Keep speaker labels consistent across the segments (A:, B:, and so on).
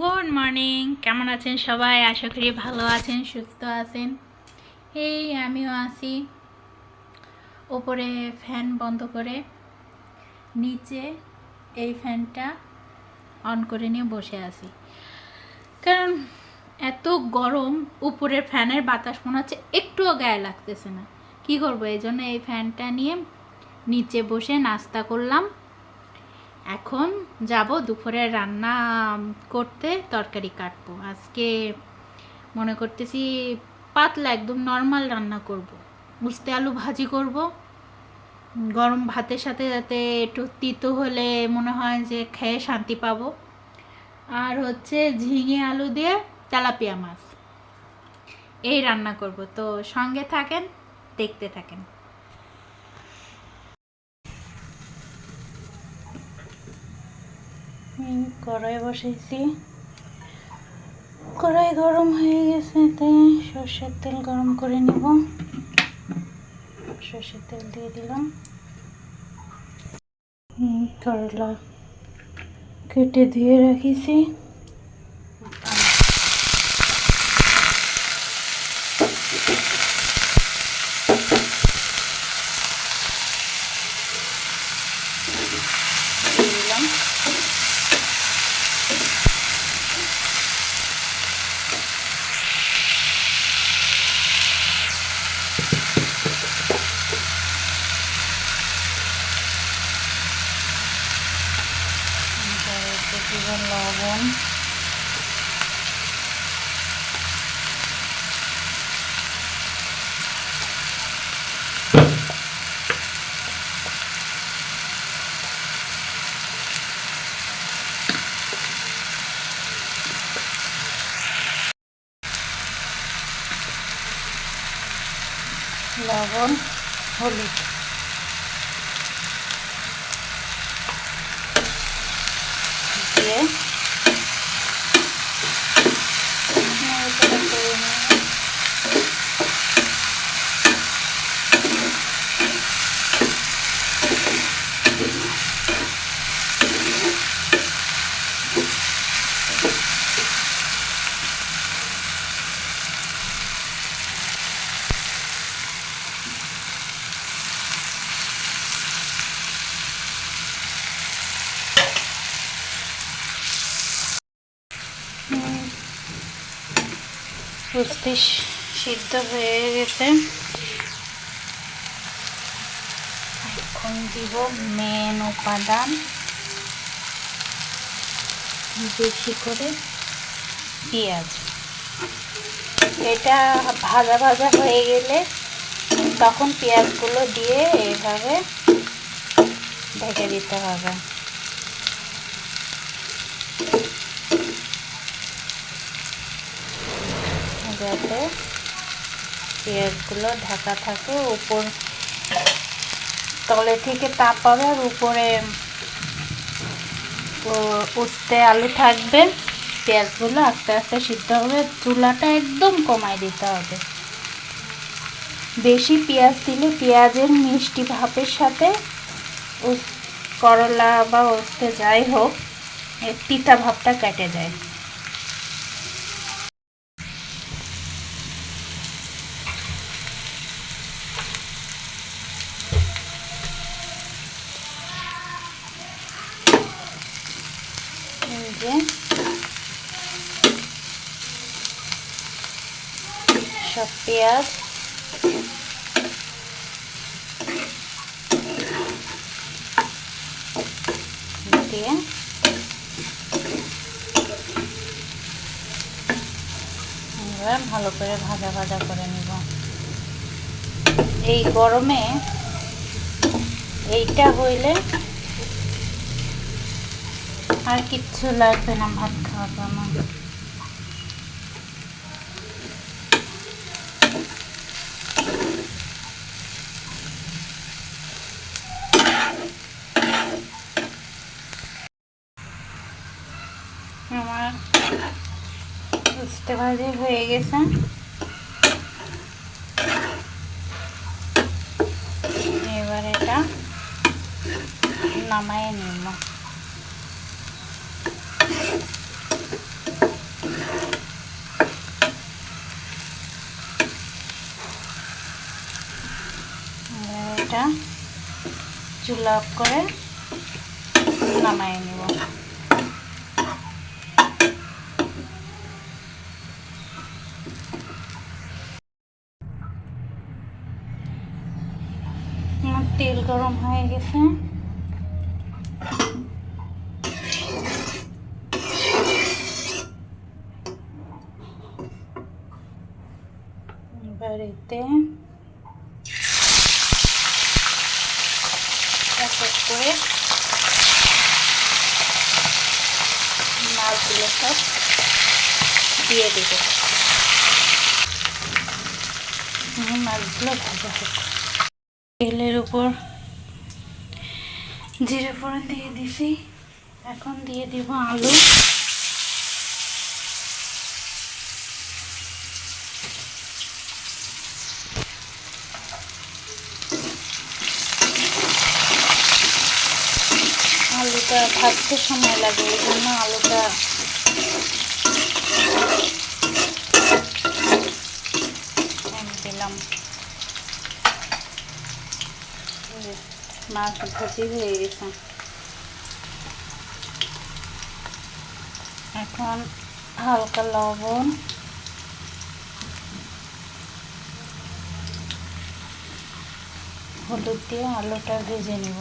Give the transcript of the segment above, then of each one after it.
A: Good morning. কেমন আছেন সবাই? আশা করি ভালো আছেন, সুস্থ আছেন। এই আমিও আছি। ওপরে ফ্যান বন্ধ করে নিচে এই ফ্যানটা অন করে নিয়ে বসে আছি। কারণ এত গরম, উপরের ফ্যানের বাতাস মনে হচ্ছে একটুও গায়ে লাগতেছে না। কি করব? এই জন্য এই ফ্যানটা নিয়ে নিচে বসে নাস্তা করলাম। এখন যাব দুপুরে রান্না করতে তরকারি কাটবো। আজকে মনে করতেছি পাতলা একদম নর্মাল রান্না করব। উস্তে আলু ভাজি করব। গরম ভাতের সাথে যাতে একটু তিতো হলে মনে হয় যে খেয়ে শান্তি পাবো। আর হচ্ছে ঝিঙে আলু দিয়ে তেলাপিয়া মাছ। এই রান্না করব। তো সঙ্গে থাকেন, দেখতে থাকেন। কড়াই বসাইছি। কড়াই গরম হয়ে গেছে তাই সর্ষের তেল গরম করে নিব। সর্ষের তেল দিয়ে দিলাম। করলা কেটে ধুয়ে রাখিছি দিয়ে দিলাম তারপরে দিব লবণ লবণ হলুদ দিয়ে উস্তে সিদ্ধ হয়ে গেছে। এখন দিব মেন উপাদান। বেশি করে পেঁয়াজ। এটা ভাজা ভাজা হয়ে গেলে তখন পেঁয়াজগুলো দিয়ে এইভাবে ঢেকে দিতে হবে। যাতে পেঁয়াজগুলো ঢাকা থাকে, উপর তলে থেকে তাপ পাবে আর উপরে উঠতে আলু থাকবে। পেঁয়াজগুলো আস্তে আস্তে সিদ্ধ হবে, চুলাটা একদম কমাই দিতে হবে। বেশি পেঁয়াজ দিলে পেঁয়াজের মিষ্টি ভাপের সাথে করলা বা উস্তে যাই হোক তিতা ভাবটা কেটে যায় এই যে সব পেঁয়াজ। দিয়ে এবার ভালো করে ভাজা ভাজা করে নিব। এই গরমে এইটা হইলে আর কিচ্ছু লাগবে না, ভাত জন্য। আমার উল্টে ভাজি হয়ে গেছে। এবার এটা নামায় নিব। এটা চুলা করে নামায় নিব। গরম হয়ে গেছে। এতে এক দিয়ে ভাজা হোক। তেলের উপর জিরে ফোড়ন দিয়ে দিছি। এখন দিয়ে দিব আলু। আলুটা ভাজতে সময় লাগে, এই জন্য আলুটা আমি দিলাম মাছ ভাজি হয়ে গেছে এখন হালকা লবণ হলুদ দিয়ে আলুটা ভেজে নেব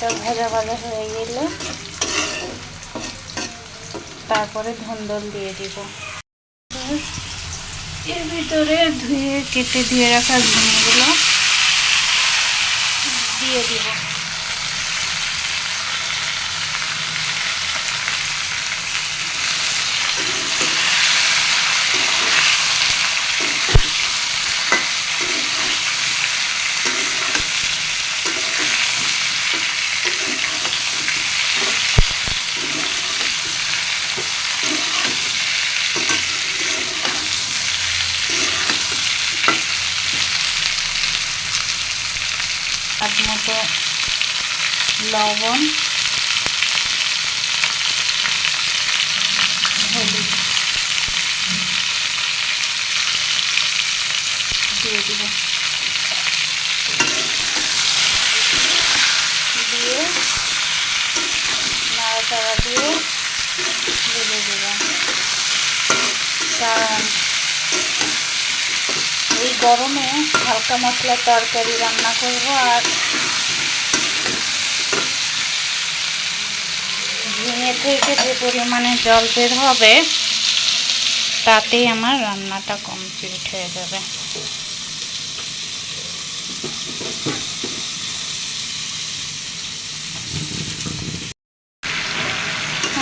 A: আলুটা ভাজা ভাজা হয়ে গেলে তারপরে ধন্দল দিয়ে দিব। এর ভিতরে ধুয়ে কেটে দিয়ে রাখা ধনেগুলো দিয়ে দিব স্বাদ মতো লবণ দিয়ে দিব দিয়ে দিয়ে ভেজে দিব এই গরমে হালকা মশলা তরকারি রান্না করব আর ঝিঙে থেকে যে পরিমাণে জল বের হবে, তাতেই আমার রান্নাটা কমপ্লিট হয়ে যাবে।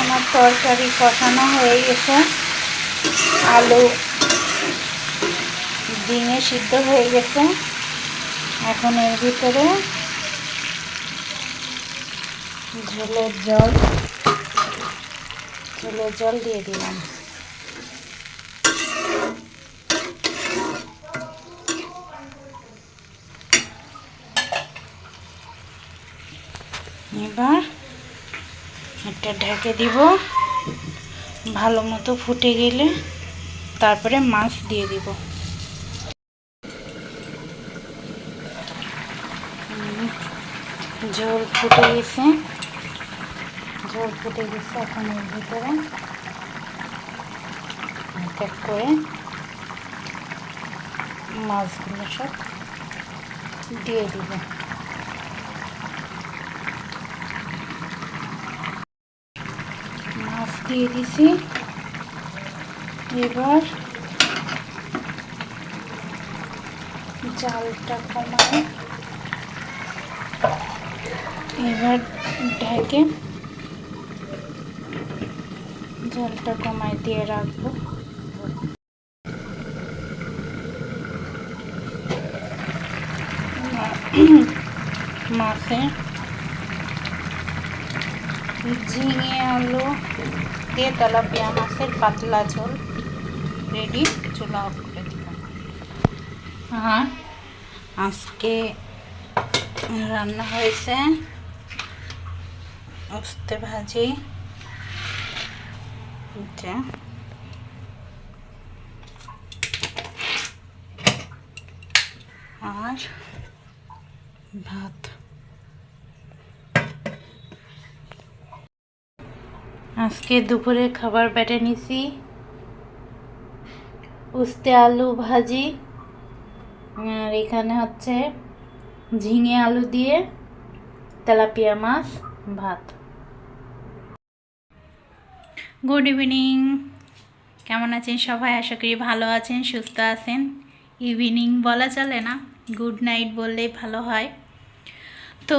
A: আমার তরকারি কষানো হয়ে গেছে। আলু ডিঙে সিদ্ধ হয়ে গেছে। এখন এর ভিতরে ঝোলের জল ঝোলের জল দিয়ে দিলাম। এবার একটা ঢেকে দিব। ভালো মতো ফুটে গেলে তারপরে মাছ দিয়ে দিব। ঝোল ফুটে গেছে। ঝোল ফুটে গেছে এখন এর ভিতরে করে মাছগুলো সব দিয়ে দিব। মাছ দিয়ে দিছি। এবার জালটা কমায় এবার ঢেকে জলটা কমাই দিয়ে রাখব। মাছে ঝিঙে, আলু দিয়ে তেলাপিয়া মাছের পাতলা ঝোল। রেডি, চুলা অফ করে দিলাম। আর আজকে রান্না হয়েছে উস্তে ভাজি। যে আর ভাত। আজকে দুপুরে খাবার বেটে নিছি। উস্তে আলু ভাজি। আর এখানে হচ্ছে ঝিঙে আলু দিয়ে তেলাপিয়া মাছ ভাত। গুড ইভিনিং কেমন আছেন সবাই? আশা করি ভালো আছেন, সুস্থ আছেন। ইভিনিং বলা চলে না গুড নাইট বললেই ভালো হয়। তো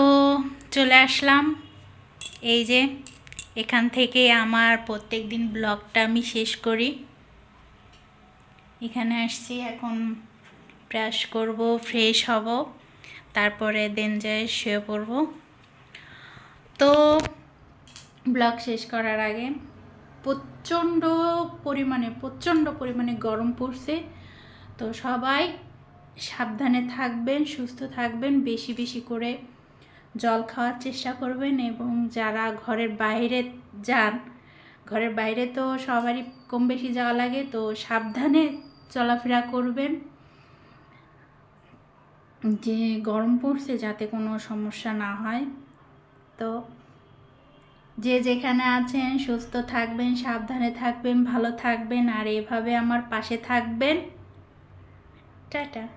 A: চলে আসলাম। এই যে, এখান থেকে আমার প্রত্যেক দিন ব্লগটা আমি শেষ করি। এখানে আসছি, এখন ব্রাশ করব ফ্রেশ হব, তারপরে দেন যায় শুয়ে পড়ব। তো ব্লগ শেষ করার আগে প্রচণ্ড পরিমাণে প্রচণ্ড পরিমাণে গরম পড়ছে। তো সবাই সাবধানে থাকবেন, সুস্থ থাকবেন, বেশি বেশি করে জল খাওয়ার চেষ্টা করবেন এবং যারা ঘরের বাইরে যান, ঘরের বাইরে তো সবারই কম বেশি যাওয়া লাগে, তো সাবধানে চলাফেরা করবেন। যে গরম পড়ছে যাতে কোনো সমস্যা না হয়। তো যে যেখানে আছেন, সুস্থ থাকবেন, সাবধানে থাকবেন, ভালো থাকবেন, আর এভাবে আমার পাশে থাকবেন। টাটা।